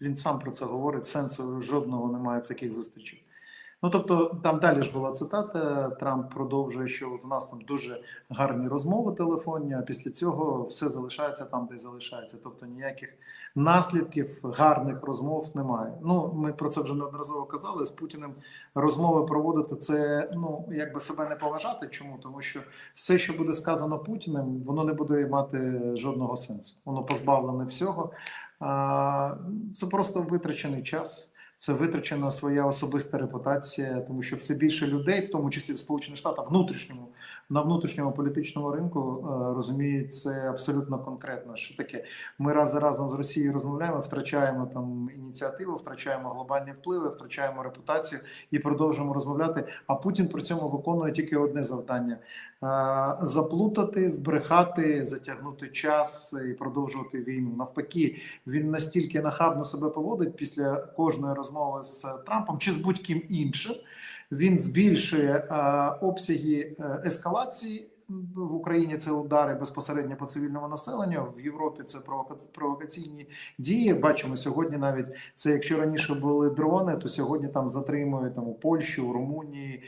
Він сам про це говорить. Сенсу жодного немає в таких зустрічах. Ну тобто, там далі ж була цитата. Трамп продовжує, що от у нас там дуже гарні розмови телефонні, а після цього все залишається там, де залишається. Тобто ніяких наслідків гарних розмов немає. Ну ми про це вже неодноразово казали. З Путіним розмови проводити це ну якби себе не поважати. Чому? Тому що все, що буде сказано Путіним, воно не буде мати жодного сенсу. Воно позбавлене всього. Це просто витрачений час. Це витрачена своя особиста репутація, тому що все більше людей, в тому числі в Сполучених Штатах, внутрішньому на внутрішньому політичному ринку е, розуміють це абсолютно конкретно. Що таке? Ми раз за разом з Росією розмовляємо, втрачаємо там ініціативу, втрачаємо глобальні впливи, втрачаємо репутацію і продовжуємо розмовляти. А Путін при цьому виконує тільки одне завдання: е, заплутати, збрехати, затягнути час і продовжувати війну. Навпаки, він настільки нахабно себе поводить після кожної розмови з Трампом чи з будь-ким іншим. Він збільшує е, обсяги е, ескалації в Україні. Це удари безпосередньо по цивільному населенню. В Європі це провока- провокаційні дії. Бачимо сьогодні. Навіть це якщо раніше були дрони, то сьогодні там затримують там у Польщі, у Румунії,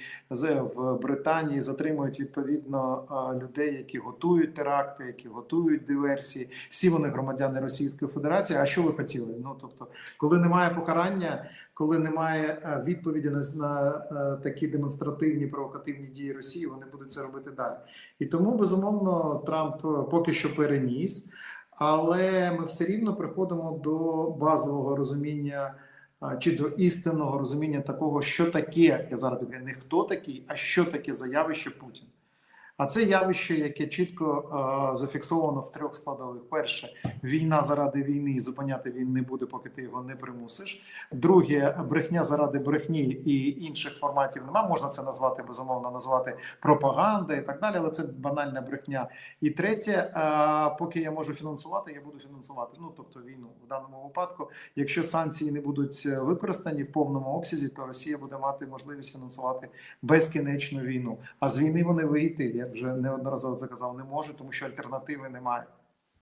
в Британії затримують відповідно людей, які готують теракти, які готують диверсії. Всі вони громадяни Російської Федерації. А що ви хотіли? Ну тобто, коли немає покарання коли немає е, відповіді на, е, такі демонстративні провокативні дії Росії, вони будуть це робити далі. І тому безумовно Трамп е, поки що переніс, але ми все рівно приходимо до базового розуміння. Чи до істинного розуміння такого, що таке, я зараз підкажу, не хто такий, а що таке за явище Путін. А це явище, яке чітко е, зафіксовано в трьох складових: перше, війна заради війни, і зупиняти він не буде, поки ти його не примусиш. Друге, брехня заради брехні і інших форматів немає. Можна це назвати безумовно, назвати пропаганда і так далі, але це банальна брехня. І третє, е, поки я можу фінансувати, я буду фінансувати. Ну тобто війну в даному випадку. Якщо санкції не будуть е, використані в повному обсязі, то Росія буде мати можливість фінансувати безкінечну війну. А з війни вони вийти, вже неодноразово це казав, не можу, тому що альтернативи немає.